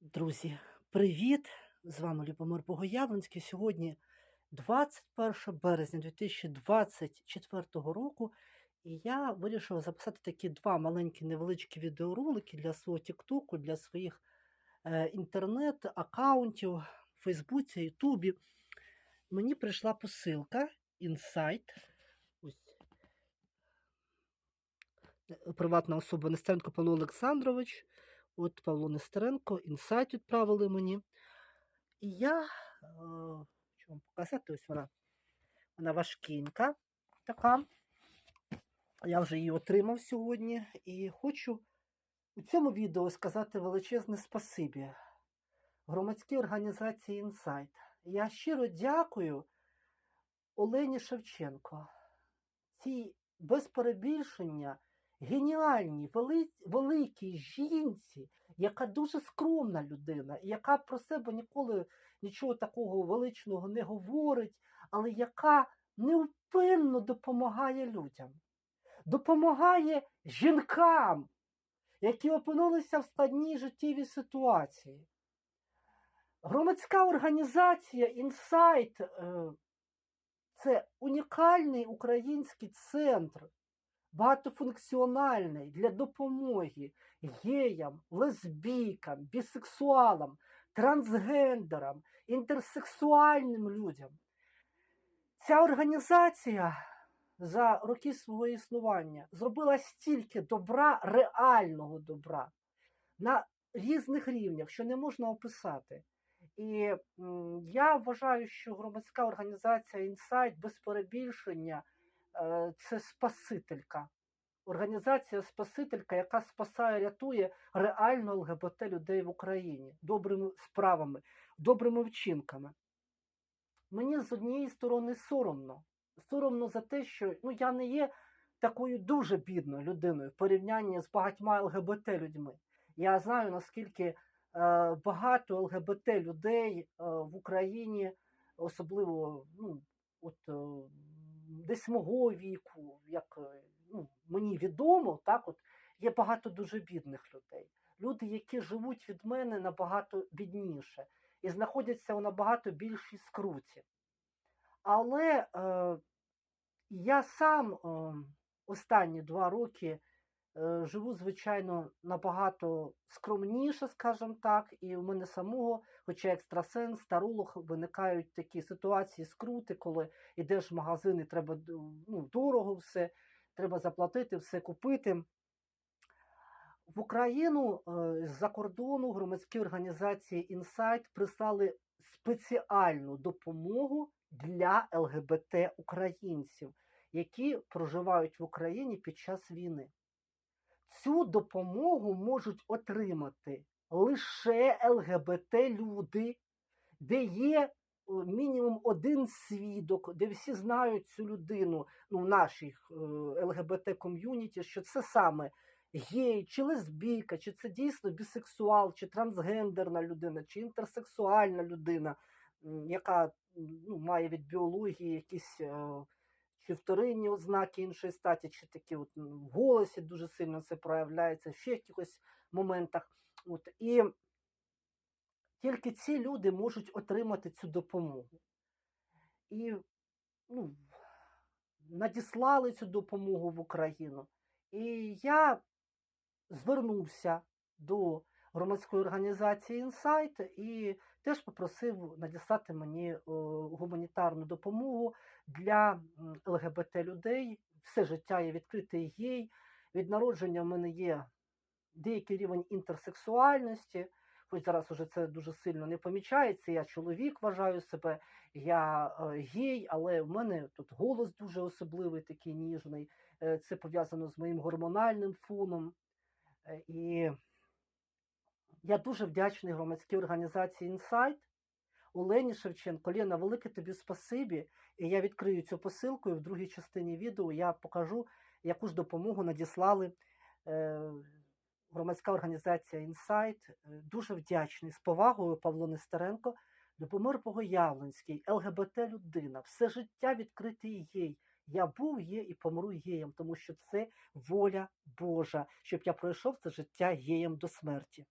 Друзі, привіт! З вами Любомир Богоявленський. Сьогодні 21 березня 2024 року, і я вирішила записати такі два маленькі невеличкі відеоролики для свого Тіктоку, для своїх е, інтернет-аккаунтів в Фейсбуці, Ютубі. Мені прийшла посилка Інсайт. Ось е, приватна особа Нестеренко Павло Олександрович. От Павло Нестеренко, інсайт відправили мені. І я е, вам показати, ось вона. Вона важкенька така. Я вже її отримав сьогодні. І хочу у цьому відео сказати величезне спасибі громадській організації Інсайт. Я щиро дякую Олені Шевченко. Цій без перебільшення геніальній, вели, великій жінці, яка дуже скромна людина, яка про себе ніколи нічого такого величного не говорить, але яка невпинно допомагає людям, допомагає жінкам, які опинилися в складній життєвій ситуації. Громадська організація Інсайт це унікальний український центр багатофункціональний для допомоги геям, лесбійкам, бісексуалам, трансгендерам, інтерсексуальним людям. Ця організація за роки свого існування зробила стільки добра, реального добра на різних рівнях, що не можна описати. І я вважаю, що громадська організація Інсайт без перебільшення це спасителька. Організація спасителька, яка спасає, рятує реально ЛГБТ людей в Україні добрими справами, добрими вчинками. Мені з однієї сторони соромно. Соромно за те, що ну, я не є такою дуже бідною людиною в порівнянні з багатьма ЛГБТ людьми. Я знаю, наскільки е, багато ЛГБТ людей е, в Україні, особливо ну, от, е, десь мого віку, як е, ну, мені відомо, так от є багато дуже бідних людей. Люди, які живуть від мене набагато бідніше і знаходяться у набагато більшій скруті. Але е, я сам е, останні два роки живу, звичайно, набагато скромніше, скажімо так, і в мене самого, хоча екстрасенс, старолог, виникають такі ситуації скрути, коли йдеш в магазин і треба ну, дорого все, треба заплатити, все купити. В Україну е, з-за кордону громадські організації Інсайт прислали спеціальну допомогу для ЛГБТ українців, які проживають в Україні під час війни. Цю допомогу можуть отримати лише ЛГБТ люди, де є е, мінімум один свідок, де всі знають цю людину ну, в нашій ЛГБТ ком'юніті, що це саме гей, чи лесбійка, чи це дійсно бісексуал, чи трансгендерна людина, чи інтерсексуальна людина, яка ну, має від біології якісь е, чи вторинні ознаки іншої статі, чи такі от в голосі дуже сильно це проявляється, ще в якихось моментах. От, і тільки ці люди можуть отримати цю допомогу. І ну, надіслали цю допомогу в Україну. І я звернувся до громадської організації Інсайт і теж попросив надіслати мені е, гуманітарну допомогу для ЛГБТ людей. Все життя я відкритий гей. Від народження в мене є деякий рівень інтерсексуальності. Хоч зараз уже це дуже сильно не помічається. Я чоловік вважаю себе, я е, гей, але в мене тут голос дуже особливий, такий ніжний. Е, Це пов'язано з моїм гормональним фоном. І я дуже вдячний громадській організації Інсайт. Олені Шевченко, Лена, велике тобі спасибі. І я відкрию цю посилку і в другій частині відео я покажу, яку ж допомогу надіслали е, громадська організація Інсайт. Е, Дуже вдячний з повагою Павло Нестеренко, Любомир Богоявленський, ЛГБТ людина, все життя відкритий гей. Я був, є і помру геєм, тому що це воля Божа, щоб я пройшов це життя геєм до смерті.